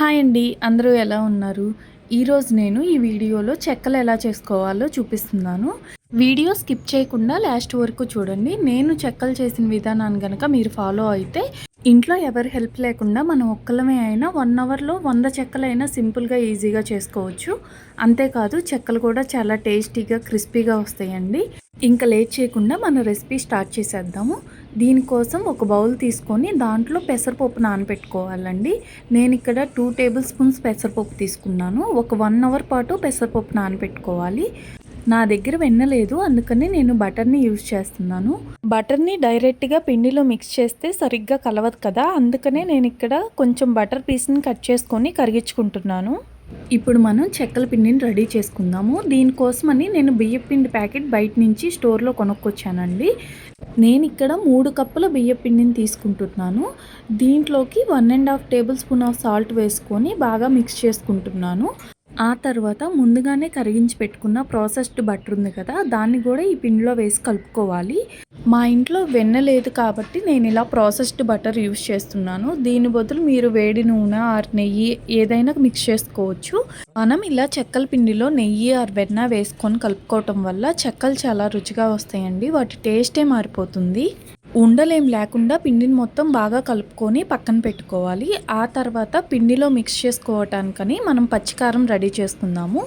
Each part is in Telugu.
హాయ్ అండి అందరూ ఎలా ఉన్నారు? ఈరోజు నేను ఈ వీడియోలో చెక్కలు ఎలా చేసుకోవాలో చూపిస్తున్నాను. వీడియో స్కిప్ చేయకుండా లాస్ట్ వరకు చూడండి. నేను చెక్కలు చేసిన విధానాన్ని కనుక మీరు ఫాలో అయితే ఇంట్లో ఎవరి హెల్ప్ లేకుండా మనం ఒక్కలమే అయినా వన్ అవర్లో వంద చెక్కలైనా సింపుల్గా ఈజీగా చేసుకోవచ్చు. అంతేకాదు చెక్కలు కూడా చాలా టేస్టీగా క్రిస్పీగా వస్తాయండి. ఇంకా లేట్ చేయకుండా మన రెసిపీ స్టార్ట్ చేసేద్దాము. దీనికోసం ఒక బౌల్ తీసుకొని దాంట్లో పెసరపప్పు నానబెట్టుకోవాలండి నేను ఇక్కడ టూ టేబుల్ స్పూన్స్ పెసరపప్పు తీసుకున్నాను. ఒక వన్ అవర్ పాటు పెసరపప్పు నానబెట్టుకోవాలి నా దగ్గర వెన్న లేదు అందుకని నేను బటర్ని యూజ్ చేస్తున్నాను. బటర్ని డైరెక్ట్గా పిండిలో మిక్స్ చేస్తే సరిగ్గా కలవదు కదా అందుకనే నేను ఇక్కడ కొంచెం బటర్ పీస్ని కట్ చేసుకొని కరిగించుకుంటున్నాను. ఇప్పుడు మనం చెక్కల పిండిని రెడీ చేసుకుందాము. దీనికోసమని నేను బియ్యపిండి ప్యాకెట్ బయట నుంచి స్టోర్లో కొనుక్కొచ్చానండి. నేను ఇక్కడ మూడు కప్పుల బియ్యపిండిని తీసుకుంటున్నాను. దీంట్లోకి one and half tablespoon of salt వేసుకొని బాగా మిక్స్ చేసుకుంటున్నాను. ఆ తర్వాత ముందుగానే కరిగించి పెట్టుకున్న ప్రాసెస్డ్ బటర్ ఉంది కదా దాన్ని కూడా ఈ పిండిలో వేసి కలుపుకోవాలి. మా ఇంట్లో వెన్న లేదు కాబట్టి నేను ఇలా ప్రాసెస్డ్ బటర్ యూస్ చేస్తున్నాను. దీని బదులు మీరు వేడి నూనె ఆర్ నెయ్యి ఏదైనా మిక్స్ చేసుకోవచ్చు. మనం ఇలా చెక్కల పిండిలో నెయ్యి ఆర్ వెన్న వేసుకొని కలుపుకోవటం వల్ల చెక్కలు చాలా రుచిగా వస్తాయండి. వాటి టేస్టే మారిపోతుంది. ఉండలేం లేకుండా పిండిని మొత్తం బాగా కలుపుకొని పక్కన పెట్టుకోవాలి. ఆ తర్వాత పిండిలో మిక్స్ చేసుకోవటానికని మనం పచ్చికారం రెడీ చేసుకుందాము.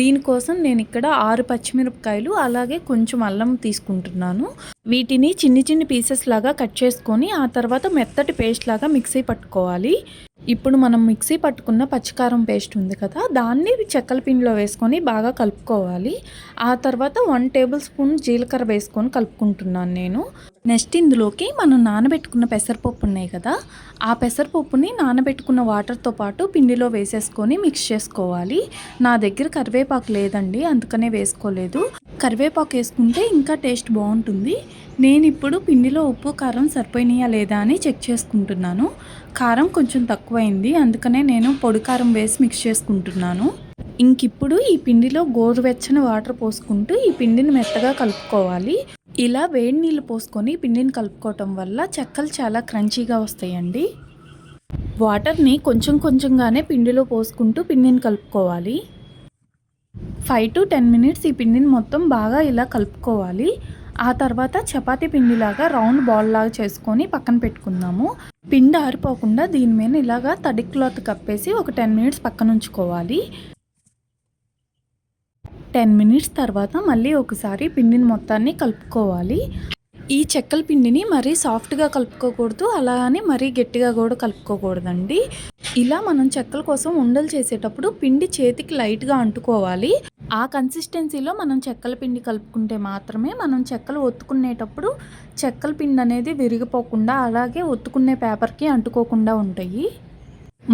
దీనికోసం నేను ఇక్కడ ఆరు పచ్చిమిరపకాయలు అలాగే కొంచెం అల్లం తీసుకుంటున్నాను. వీటిని చిన్ని చిన్ని పీసెస్ లాగా కట్ చేసుకొని ఆ తర్వాత మెత్తటి పేస్ట్ లాగా మిక్సీ పట్టుకోవాలి. ఇప్పుడు మనం మిక్సీ పట్టుకున్న పచ్చికారం పేస్ట్ ఉంది కదా దాన్ని చెక్కల పిండిలో వేసుకొని బాగా కలుపుకోవాలి. ఆ తర్వాత వన్ టేబుల్ స్పూన్ జీలకర్ర వేసుకొని కలుపుకుంటున్నాను నేను. నెక్స్ట్ ఇందులోకి మనం నానబెట్టుకున్న పెసరపప్పు ఉన్నాయి కదా ఆ పెసరపప్పుని నానబెట్టుకున్న వాటర్తో పాటు పిండిలో వేసేసుకొని మిక్స్ చేసుకోవాలి. నా దగ్గర కరివేపాకు లేదండి అందుకనే వేసుకోలేదు. కరివేపాకు వేసుకుంటే ఇంకా టేస్ట్ బాగుంటుంది. నేను ఇప్పుడు పిండిలో ఉప్పు కారం సరిపోయినాయా లేదా అని చెక్ చేసుకుంటున్నాను. కారం కొంచెం తక్కువైంది అందుకనే నేను పొడి కారం వేసి మిక్స్ చేసుకుంటున్నాను. ఇంకిప్పుడు ఈ పిండిలో గోరువెచ్చని వాటర్ పోసుకుంటూ ఈ పిండిని మెత్తగా కలుపుకోవాలి. ఇలా వేడి నీళ్ళు పోసుకొని పిండిని కలుపుకోవటం వల్ల చెక్కలు చాలా క్రంచీగా వస్తాయండి. వాటర్ని కొంచెం కొంచెంగానే పిండిలో పోసుకుంటూ పిండిని కలుపుకోవాలి. ఫైవ్ టు టెన్ మినిట్స్ ఈ పిండిని మొత్తం బాగా ఇలా కలుపుకోవాలి. ఆ తర్వాత చపాతీ పిండిలాగా రౌండ్ బాల్ లాగా చేసుకొని పక్కన పెట్టుకుందాము. పిండి ఆరిపోకుండా దీని మీద ఇలాగా తడి క్లాత్ కప్పేసి ఒక టెన్ మినిట్స్ పక్కన ఉంచుకోవాలి. టెన్ మినిట్స్ తర్వాత మళ్ళీ ఒకసారి పిండిని మొత్తాన్ని కలుపుకోవాలి. ఈ చెక్కల పిండిని మరీ సాఫ్ట్గా కలుపుకోకూడదు అలా అని మరీ గట్టిగా కూడా కలుపుకోకూడదండి. ఇలా మనం చెక్కల కోసం ఉండలు చేసేటప్పుడు పిండి చేతికి లైట్గా అంటుకోవాలి. ఆ కన్సిస్టెన్సీలో మనం చెక్కల పిండి కలుపుకుంటే మాత్రమే మనం చెక్కలు ఒత్తుకునేటప్పుడు చెక్కల పిండి అనేది విరిగిపోకుండా అలాగే ఒత్తుకునే పేపర్కి అంటుకోకుండా ఉంటాయి.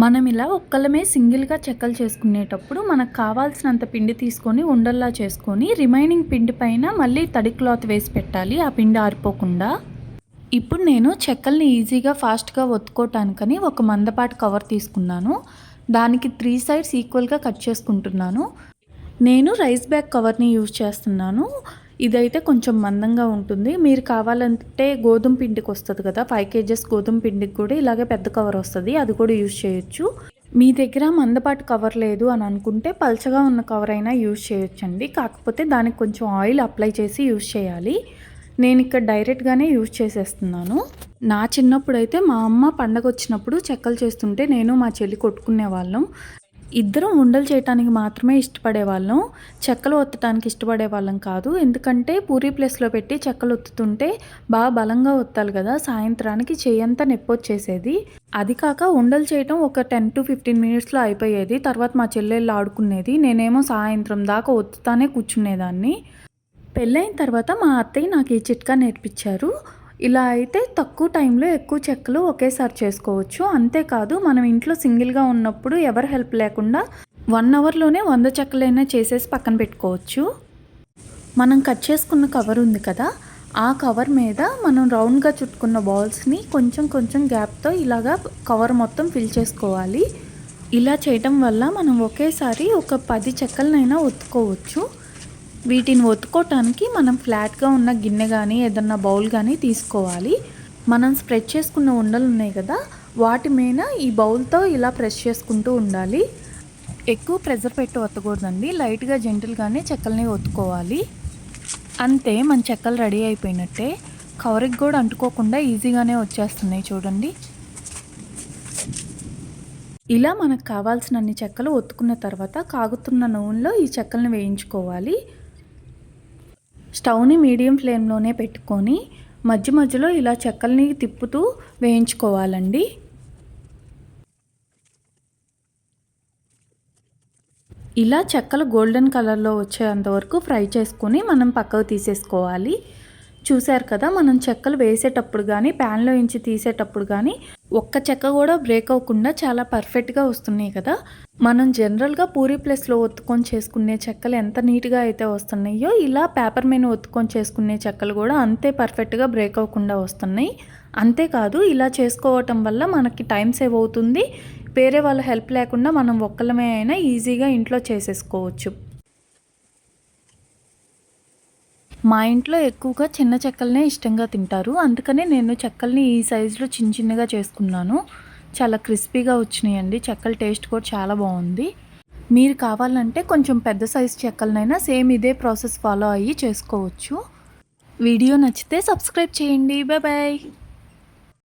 మనం ఇలా ఒక్కలమే సింగిల్గా చెక్కలు చేసుకునేటప్పుడు మనకు కావాల్సినంత పిండి తీసుకొని ఉండల్లా చేసుకొని రిమైనింగ్ పిండి పైన మళ్ళీ తడి క్లాత్ వేసి పెట్టాలి. ఆ పిండి ఆరిపోకుండా. ఇప్పుడు నేను చెక్కల్ని ఈజీగా ఫాస్ట్గా ఒత్తుకోవటానికని ఒక మందపాటి కవర్ తీసుకున్నాను. దానికి త్రీ సైడ్స్ ఈక్వల్గా కట్ చేసుకుంటున్నాను. నేను రైస్ బ్యాగ్ కవర్ని యూజ్ చేస్తున్నాను. ఇదైతే కొంచెం మందంగా ఉంటుంది. మీరు కావాలంటే గోధుమ పిండికి వస్తుంది కదా ఫైవ్ కేజెస్ గోధుమ పిండికి కూడా ఇలాగే పెద్ద కవర్ వస్తుంది. అది కూడా యూజ్ చేయొచ్చు. మీ దగ్గర మందపాటు కవర్ లేదు అని అనుకుంటే పల్చగా ఉన్న కవర్ అయినా యూజ్ చేయొచ్చండి. కాకపోతే దానికి కొంచెం ఆయిల్ అప్లై చేసి యూజ్ చేయాలి. నేను ఇక్కడ డైరెక్ట్గానే యూజ్ చేసేస్తున్నాను. నా చిన్నప్పుడు అయితే మా అమ్మ పండగ వచ్చినప్పుడు చెక్కలు చేస్తుంటే నేను మా చెల్లి కొట్టుకునే వాళ్ళం ఇద్దరం ఉండలు చేయటానికి మాత్రమే ఇష్టపడే వాళ్ళం చెక్కలు ఒత్తడానికి ఇష్టపడే వాళ్ళం కాదు. ఎందుకంటే పూరి ప్లేస్లో పెట్టి చెక్కలు ఒత్తుతుంటే బాగా బలంగా ఒత్తాలి కదా సాయంత్రానికి చెయ్యంతా నొప్పి వచ్చేసేది అది కాక ఉండలు చేయటం ఒక టెన్ టు ఫిఫ్టీన్ మినిట్స్లో అయిపోయేది. తర్వాత మా చెల్లెళ్ళు ఆడుకునేది. నేనేమో సాయంత్రం దాకా ఒత్తుతానే కూర్చునేదాన్ని. పెళ్ళైన తర్వాత మా అత్తయ్య నాకు ఈ చిట్కా నేర్పించారు. ఇలా అయితే తక్కువ టైంలో ఎక్కువ చెక్కలు ఒకేసారి చేసుకోవచ్చు. అంతేకాదు మనం ఇంట్లో సింగిల్గా ఉన్నప్పుడు ఎవరు హెల్ప్ లేకుండా వన్ అవర్లోనే వంద చెక్కలైనా చేసేసి పక్కన పెట్టుకోవచ్చు. మనం కట్ చేసుకున్న కవర్ ఉంది కదా ఆ కవర్ మీద మనం రౌండ్గా చుట్టుకున్న బాల్స్ని కొంచెం కొంచెం గ్యాప్తో ఇలాగా కవర్ మొత్తం ఫిల్ చేసుకోవాలి. ఇలా చేయటం వల్ల మనం ఒకేసారి ఒక పది చెక్కలనైనా ఒత్తుకోవచ్చు. వీటిని ఒత్తుకోవటానికి మనం ఫ్లాట్గా ఉన్న గిన్నె కానీ ఏదన్నా బౌల్ కానీ తీసుకోవాలి. మనం స్ప్రెడ్ చేసుకున్న ఉండలు ఉన్నాయి కదా వాటి మీద ఈ బౌల్తో ఇలా ప్రెస్ చేసుకుంటూ ఉండాలి. ఎక్కువ ప్రెజర్ పెట్టి ఒత్తకూడదండి. లైట్గా జెంటిల్గానే చెక్కల్ని ఒత్తుకోవాలి. అంతే మన చెక్కలు రెడీ అయిపోయినట్టే. కవర్కి కూడా అంటుకోకుండా ఈజీగానే వచ్చేస్తున్నాయి చూడండి. ఇలా మనకు కావాల్సినన్ని చెక్కలు ఒత్తుకున్న తర్వాత కాగుతున్న నూనెలో ఈ చెక్కలను వేయించుకోవాలి. స్టవ్ని మీడియం ఫ్లేమ్లోనే పెట్టుకొని మధ్య మధ్యలో ఇలా చెక్కల్ని తిప్పుతూ వేయించుకోవాలండి. ఇలా చెక్కలు గోల్డెన్ కలర్లో వచ్చేంత వరకు ఫ్రై చేసుకొని మనం పక్కకు తీసేసుకోవాలి. చూశారు కదా మనం చెక్కలు వేసేటప్పుడు కానీ ప్యాన్లో ఇంచి తీసేటప్పుడు కానీ ఒక్క చెక్క కూడా బ్రేక్ అవ్వకుండా చాలా పర్ఫెక్ట్గా వస్తున్నాయి కదా. మనం జనరల్గా పూరి ప్లేస్లో ఒత్తుకొని చేసుకునే చెక్కలు ఎంత నీట్గా అయితే వస్తున్నాయో ఇలా పేపర్ మీద ఒత్తుకొని చేసుకునే చెక్కలు కూడా అంతే పర్ఫెక్ట్గా బ్రేక్ అవ్వకుండా వస్తున్నాయి. అంతేకాదు ఇలా చేసుకోవటం వల్ల మనకి టైం సేవ్ అవుతుంది. వేరే వాళ్ళ హెల్ప్ లేకుండా మనం ఒక్కలమే అయినా ఈజీగా ఇంట్లో చేసేసుకోవచ్చు. మా ఇంట్లో ఎక్కువగా చిన్న చెక్కలనే ఇష్టంగా తింటారు. అందుకనే నేను చెక్కల్ని ఈ సైజులో చిన్న చిన్నగా చేసుకున్నాను. చాలా క్రిస్పీగా వచ్చినాయండి. చెక్కల టేస్ట్ కూడా చాలా బాగుంది. మీరు కావాలంటే కొంచెం పెద్ద సైజు చెక్కలనైనా సేమ్ ఇదే ప్రాసెస్ ఫాలో అయ్యి చేసుకోవచ్చు. వీడియో నచ్చితే సబ్స్క్రైబ్ చేయండి. Bye bye.